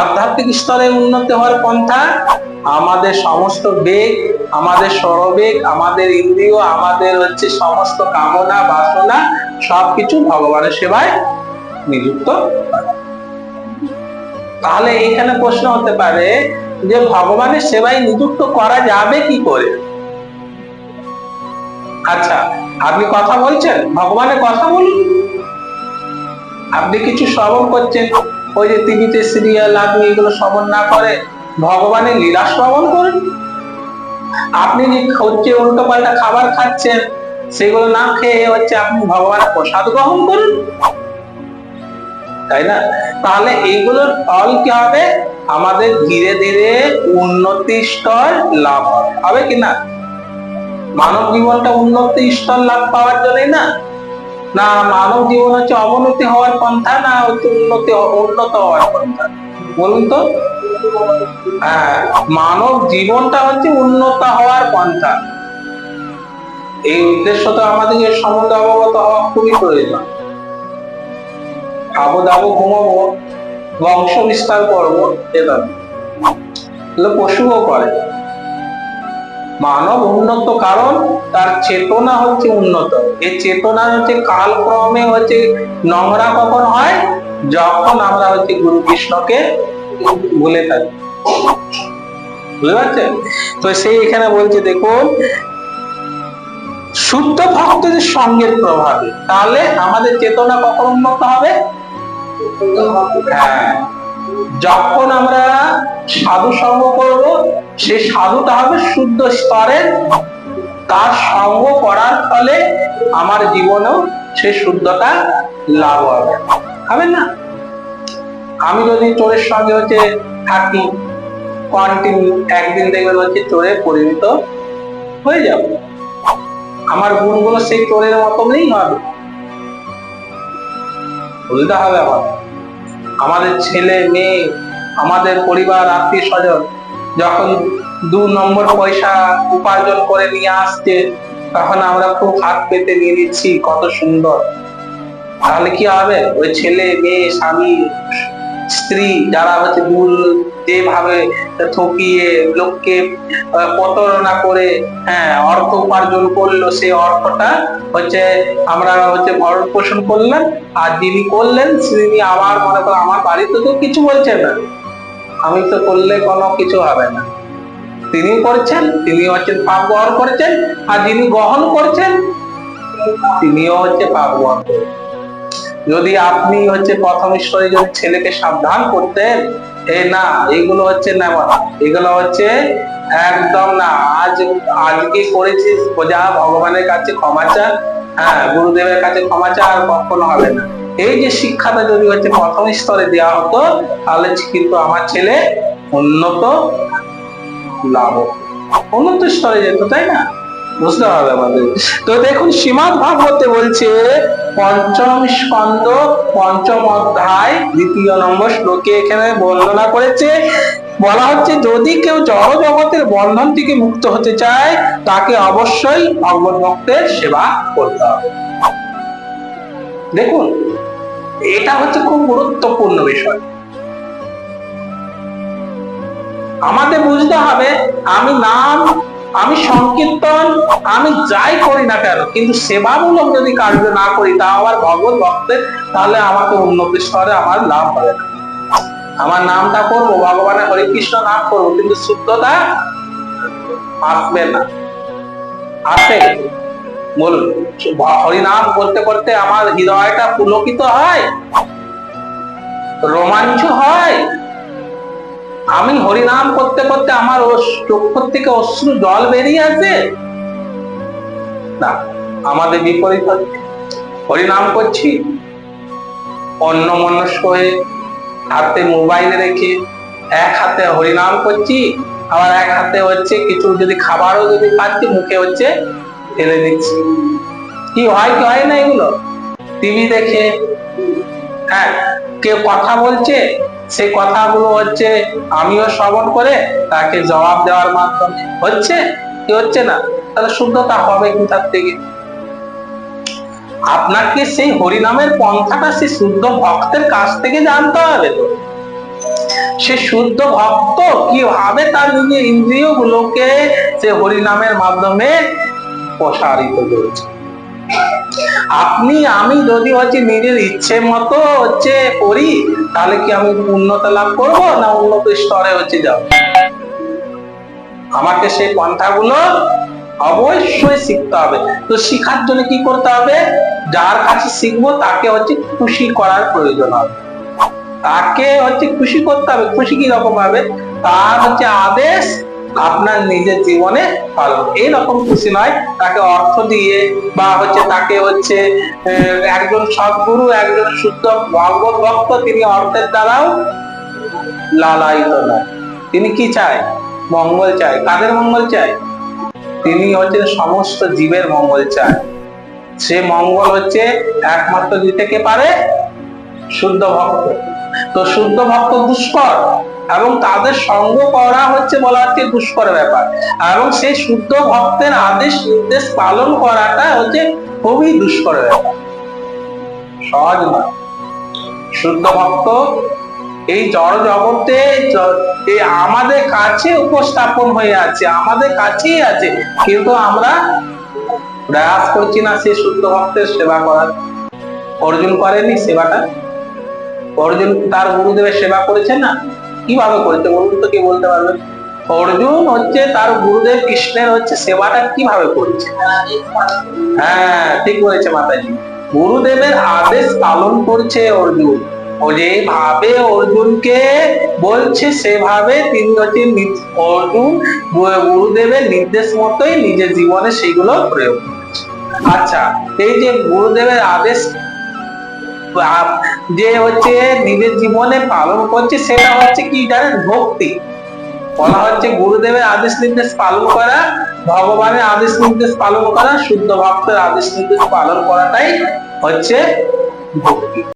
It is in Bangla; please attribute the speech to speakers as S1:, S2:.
S1: আধ্যাত্মিক স্তরে উন্নতি হওয়ার পন্থা আমাদের সমস্ত বেগ, আমাদের সরবেগ আমাদের ইন্দ্রিয়, আমাদের হচ্ছে সমস্ত কামনা, বাসনা, সবকিছু ভগবানের সেবায় নিযুক্ত। তাহলে এইখানে প্রশ্ন হতে পারে যে ভগবানের সেবায় নিযুক্ত করা যাবে কি করে? আচ্ছা আপনি কথা বলছেন? ভগবানের কথা বলুন। আপনি কিছু শ্রবণ করছেন? ওই যে টিভিতে সিরিয়াল আপনি এগুলো শ্রবণ না করে ভগবানের লীলা শ্রবণ করুন? আপনি যে হচ্ছে উল্টো পাল্টা খাবার খাচ্ছেন, সেগুলো না খেয়ে হচ্ছে আপনি ভগবানের প্রসাদ গ্রহণ করুন? তাই না? তাহলে এইগুলোর ফল কি হবে? আমাদের ধীরে ধীরে উন্নতি স্তর লাভ হবে। হবে কি মানব জীবনটা উন্নতি স্তর লাভ পাওয়ার জন্যই না? না, মানব জীবন হচ্ছে অবনতি হওয়ার পন্থা না উন্নতি উন্নত হওয়ার পন্থা। বলুন তো। হ্যাঁ মানব জীবনটা হচ্ছে উন্নত হওয়ার পন্থা। এই উদ্দেশ্য তো আমাদের এর সম্বন্ধে অবগত হওয়া খুবই প্রয়োজন। খাব দাবো, ঘুমাবো, বংশ বিস্তার করব এটা পশুও করে। মানব উন্নত কারণ, তার চেতনা হচ্ছে উন্নত। এই চেতনা হচ্ছে কালক্রমে হচ্ছে নোংরা কখন হয়? যখন আমরা হচ্ছে গুরু কৃষ্ণকে ভুলে থাকি। বুঝতে পারছেন? তো সেই এখানে বলছে, দেখুন, শুদ্ধ ভক্তদের সঙ্গের প্রভাবে। তাহলে আমাদের চেতনা কখন উন্নত হবে? হ্যাঁ। যখন আমরা সাধু সঙ্গ করব সেই সাধুটা হবে শুদ্ধ স্তরের তার সঙ্গ করার ফলে আমার জীবনেও সেই শুদ্ধতা লাভ হবে। হবে না? আমি যদি চোরের সঙ্গে হচ্ছে থাকি কন্টিনিউ একদিন দেখবেন হচ্ছে চোরে পরিণত হয়ে যাব। আমার গুণগুলো সেই চোরের মতনই হবে। উল্টা হবে আমার। আমাদের ছেলে, মেয়ে, আমাদের পরিবার আত্মীয় স্বজন যখন দু নম্বর পয়সা উপার্জন করে নিয়ে আসছে, তখন আমরা খুব হাত পেতে নিয়ে নিচ্ছি, কত সুন্দর। তাহলে কি হবে? ওই ছেলে, মেয়ে, স্বামী স্ত্রী যারা হচ্ছে ভুল যেভাবে ঠকিয়ে লোককে প্রতারণা করে হ্যাঁ অর্থ উপার্জন করল সেই অর্থটা হচ্ছে আমরা হচ্ছে ভরণ পোষণ করলাম আর যিনি করলেন, তিনি আমার মনে করো আমার বাড়িতে তো কিছু বলছেন না। আমি তো করলে কোনো কিছু হবে না। তিনি করছেন, তিনি হচ্ছেন পাপ গ্রহণ করছেন, আর যিনি গ্রহণ করছেন, তিনিও হচ্ছে পাপ গ্রহণ করছেন। যদি আপনি হচ্ছে প্রথম স্তরে যদি ছেলেকে সাবধান করতেন, এ না, এগুলো হচ্ছে না এগুলো হচ্ছে একদম না। আজ, আজকে করেছিস, যা ভগবানের কাছে ক্ষমা চা হ্যাঁ গুরুদেবের কাছে ক্ষমা চা আর কখনো হবে না। এই যে শিক্ষাটা যদি হচ্ছে প্রথম স্তরে দেওয়া হতো, তাহলে কিন্তু আমার ছেলে উন্নত লাভ। উন্নত স্তরে যেত, তাই না? বুঝতে হবে আমাদের। তো দেখুন সীমাদ ভাগবতে বলছে, পঞ্চম স্কন্দ পঞ্চম অধ্যায়, দ্বিতীয় নম্বর শ্লোকে এখানে বর্ণনা করেছে। বলা হচ্ছে, যদি কেউ জড় জগতের বন্ধন থেকে মুক্ত হতে চায়, তাকে অবশ্যই ভগবত ভক্তের সেবা করতে হবে। দেখুন, এটা হচ্ছে খুব গুরুত্বপূর্ণ বিষয়। আমাদের বুঝতে হবে, আমি নাম আমি সংকীর্তন, আমি যাই করি না কেন, কিন্তু সেবামূলক যদি কার্য না করি, তা আমার ভগবত ভক্তের, তাহলে আমাকে উন্নতি স্তরে আমার লাভ হবে না। আমার নামটা করব ভগবানের হরে কৃষ্ণ নাম করব, কিন্তু শুদ্ধতা আসবে না। আসে? বলুন, হরিনাম করতে করতে আমার হৃদয়টা পুলকিত হয়? রোমাঞ্চ হয়? আমি হরিনাম করতে করতে আমার চক্ষুর থেকে অশ্রু জল বেরিয়ে আছে না, আমাদের বিপরীত হরিনাম করছি। অন্য মনস্ক হয়ে হাতে মোবাইল রেখে এক হাতে হরিনাম করছি, আবার এক হাতে হচ্ছে কিছু যদি খাবারও যদি পাচ্ছি, মুখে হচ্ছে ফেলে দিচ্ছি। কি হয় কি হয় না এগুলো? টিভি দেখে হ্যাঁ কেউ কথা বলছে সেই কথাগুলো হচ্ছে, আমিও শ্রবণ করে তাকে জবাব দেওয়ার মাধ্যমে হচ্ছে কি হচ্ছে না? তাহলে শুদ্ধতা হবে কোথার থেকে? আপনাকে সেই হরিনামের পন্থাটা সেই শুদ্ধ ভক্তের কাছ থেকে জানতে হবে। তো সে শুদ্ধ ভক্ত কীভাবে তার নিজের ইন্দ্রিয় গুলোকে সে হরিনামের মাধ্যমে প্রসারিত করেছে? আপনি, আমি যদি হচ্ছে নিজের ইচ্ছে মতো হচ্ছে করি তাহলে কি আমি উন্নত লাভ করব না উন্নত স্তরে হচ্ছে যাব? আমাকে সেই পন্থাগুলো অবশ্যই শিখতে হবে। তো শিখার জন্য কি করতে হবে? যার কাছে শিখব তাকে হচ্ছে খুশি করার প্রয়োজন হবে। তাকে হচ্ছে খুশি করতে হবে। খুশি কি রকম হবে? তার হচ্ছে আদেশ আপনার নিজের জীবনে পালন। এইরকম খুশি নয়, তাকে অর্থ দিয়ে বা হচ্ছে তাকে হচ্ছে একজন সদ্গুরু, একজন শুদ্ধ ভগবত ভক্ত তিনি অর্থের দ্বারাও লালায়িত নয় তিনি কি চায়? মঙ্গল চায়। কাদের মঙ্গল চায়? তিনি হচ্ছেন সমস্ত জীবের মঙ্গল চায়। সে মঙ্গল হচ্ছে একমাত্র দিতে কে পারে? শুদ্ধ ভক্ত। তো শুদ্ধ ভক্ত দুষ্কর। এবং তাদের সঙ্গ করা হচ্ছে বলা হচ্ছে দুষ্কর ব্যাপার। এবং সেই শুদ্ধ ভক্তের আদেশ নির্দেশ পালন করাটা হচ্ছে খুবই দুষ্কর ব্যাপার। সহজ নয় শুদ্ধ ভক্ত এই জড় জগতে এই আমাদের কাছে উপস্থাপন হয়ে আছে, আমাদের কাছেই আছে। কিন্তু আমরা প্রয়াস করছি না সেই শুদ্ধ ভক্তের সেবা করার। অর্জুন করেনি সেবাটা? অর্জুন তার গুরুদেবের সেবা করেছে না? কীভাবে করেছে বলুন তো কি বলতে পারবেন অর্জুন হচ্ছে তার গুরুদেব, কৃষ্ণের হচ্ছে সেবাটা কীভাবে করেছে? হ্যাঁ ঠিক বলেছে মাতাজি। গুরুদেবের আদেশ পালন করছে অর্জুন। ও যেভাবে অর্জুনকে বলছে, সেভাবে তিনি হচ্ছে অর্জুন গুরুদেবের নির্দেশ মতোই নিজের জীবনে সেগুলো প্রয়োগ আচ্ছা এই যে গুরুদেবের আদেশ যে হচ্ছে নিজের জীবনে পালন করছে, সেটা হচ্ছে কি জানেন? ভক্তি। বলা হচ্ছে গুরুদেবের আদেশ নির্দেশ পালন করা, ভগবানের আদেশ নির্দেশ পালন করা, শুদ্ধ ভক্তের আদেশ নির্দেশ পালন করাটাই হচ্ছে ভক্তি।